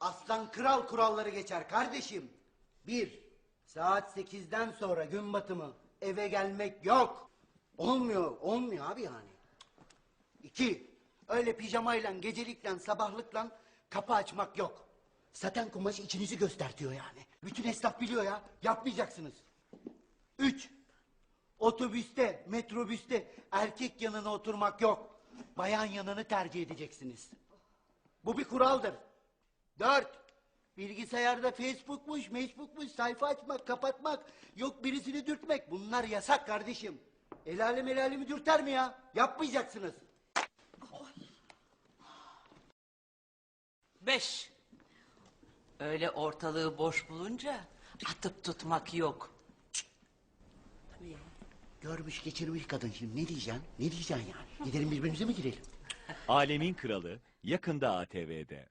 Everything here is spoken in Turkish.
Aslan kral kuralları geçer kardeşim. Bir, saat sekizden sonra gün batımı eve gelmek yok. Olmuyor, olmuyor abi yani. İki, öyle pijamayla, gecelikle, sabahlıkla kapı açmak yok. Saten kumaş içinizi göstertiyor yani. Bütün esnaf biliyor ya, yapmayacaksınız. Üç, otobüste, metrobüste erkek yanına oturmak yok. Bayan yanını tercih edeceksiniz. Bu bir kuraldır. Dört, bilgisayarda Facebook'muş, Facebook'muş, sayfa açmak, kapatmak, yok birisini dürtmek. Bunlar yasak kardeşim. El alem el alemi dürter mi ya? Yapmayacaksınız. Beş. Öyle ortalığı boş bulunca atıp tutmak yok. Görmüş geçirmiş kadın şimdi ne diyeceksin? Ne diyeceksin yani? Gidelim birbirimize mi girelim? Alemin Kralı yakında ATV'de.